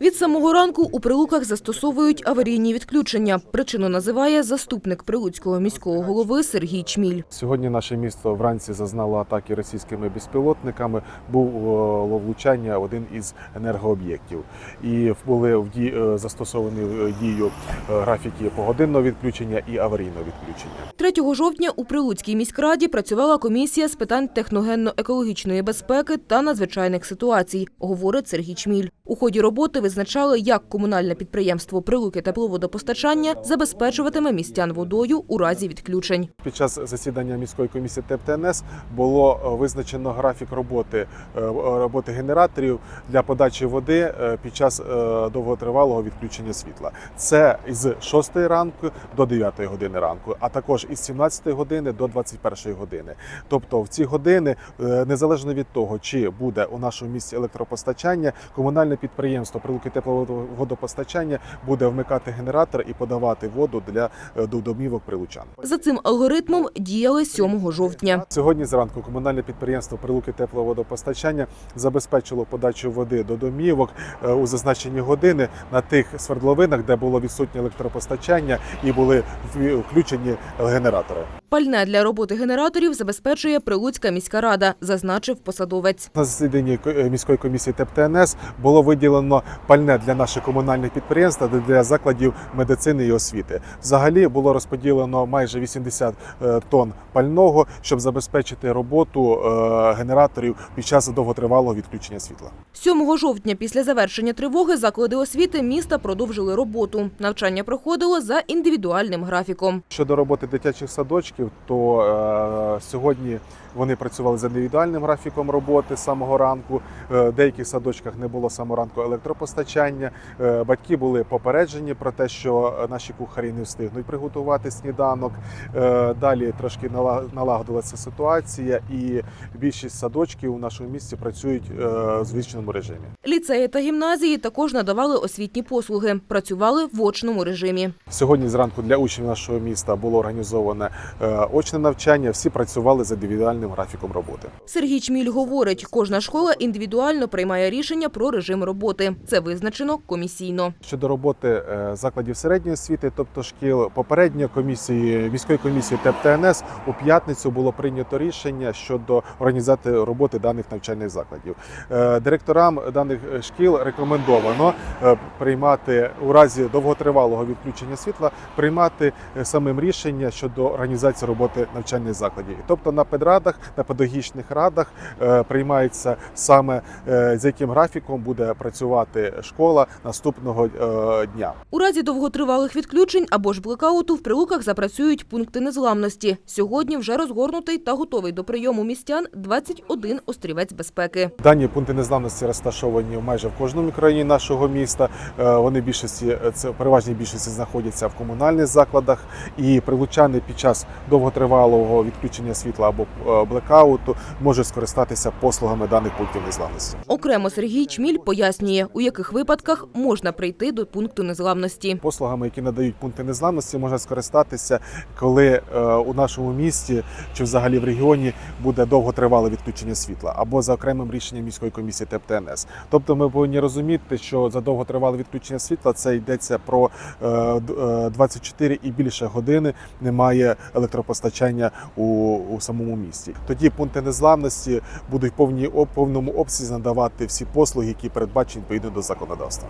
Від самого ранку у Прилуках застосовують аварійні відключення. Причину називає заступник Прилуцького міського голови Сергій Чміль. Сьогодні наше місто вранці зазнало атаки російськими безпілотниками. Був е, влучання один із енергооб'єктів, і були в ді... е, застосовані в дію е, графіки погодинного відключення і аварійного відключення. 3 жовтня у Прилуцькій міськраді працювала комісія з питань техногенно-екологічної безпеки та надзвичайних ситуацій, говорить Сергій Чміль. У ході роботи визначали, як комунальне підприємство Прилуки тепловодопостачання забезпечуватиме містян водою у разі відключень. Під час засідання міської комісії ТЕП-ТНС було е, визначено графік роботи е, роботи генераторів для подачі води е, під час довготривалого відключення світла. Це з 6 ранку до 9 години ранку, а також із 17 години до 21 години. Тобто в ці години, незалежно від того, чи буде у нашому місті електропостачання, комунальне підприємство Прилуки тепловодопостачання буде вмикати генератор і подавати воду для е, домівок прилучан. За цим алгоритмом діяли 7 жовтня. Сьогодні зранку комунальне підприємство Прилуки тепловодопостачання забезпечило подачу води до домівок е, у зазначені години на тих свердловинах, де було відсутнє електропостачання і були включені генератори. Пальне для роботи генераторів забезпечує Прилуцька міська рада, зазначив посадовець. На засіданні е, міської комісії ТЕП-ТНС було виділено пальне для наших комунальних підприємств та для закладів медицини і освіти. Взагалі було розподілено майже 80 е, тонн пального, щоб забезпечити роботу е, генераторів під час довготривалого відключення світла. 7 жовтня після завершення тривоги заклади освіти міста продовжили роботу. Навчання проходило за індивідуальним графіком. Щодо роботи дитячих садочків, то е, сьогодні вони працювали за індивідуальним графіком роботи з самого ранку. Е, в деяких садочках не було самого ранку електропостачання. Е, батьки були попереджені про те, що наші кухарі не встигнуть приготувати сніданок. Е, далі трошки нала- налагодилася ситуація, і більшість садочків у нашому місті працюють е, в звичному режимі. Ліцеї та гімназії також надавали освітні послуги, працювали в очному режимі. Сьогодні зранку для учнів нашого міста було організоване е, очне навчання. Всі працювали за індивідуальним графіком роботи. Сергій Чміль говорить, кожна школа індивідуально приймає рішення про режим роботи. Це визначено комісійно. Щодо роботи е, закладів середньої освіти, тобто шкіл, попередньо комісії міської комісії ТЕП-ТНС у п'ятницю було прийнято рішення щодо організації роботи даних навчальних закладів. Е, Директорам даних е, шкіл рекомендовано е, приймати у разі довготривалого відключення світла, приймати е, самим рішення щодо організації роботи навчальних закладів. Тобто на педрадах, на педагогічних радах е, приймається саме е, з яким графіком буде працювати школа наступного е, дня. У разі довготривалих відключень або ж блекауту в прилуках запрацюють пункти незламності. Сьогодні вже розгорнутий та готовий до прийому містян 21 острівець безпеки. Дані пункти незламності розташовані майже в кожному мікрорайоні нашого міста. Вони більшості це переважній більшості знаходяться в комунальних закладах, і прилучани під час довготривалого відключення світла або е, блекауту можуть скористатися послугами даних пунктів незламності. Окремо Сергій Чміль пояснює, у яких випадках можна прийти до пункту незламності. Послугами, які надають пункти незламності, можна скористатися, коли е, у нашому місті чи взагалі в регіоні буде довготривале відключення світла або за окремим рішенням міської комісії ТЕП-ТНС. Тобто ми повинні розуміти, що за довготривале відключення світла це йдеться про е, д- е, 24 і більше години немає електропостачання у, у самому місті. Тоді пункти незламності будуть повні повному обсязі надавати всі послуги, які передбачені відповідно до законодавства.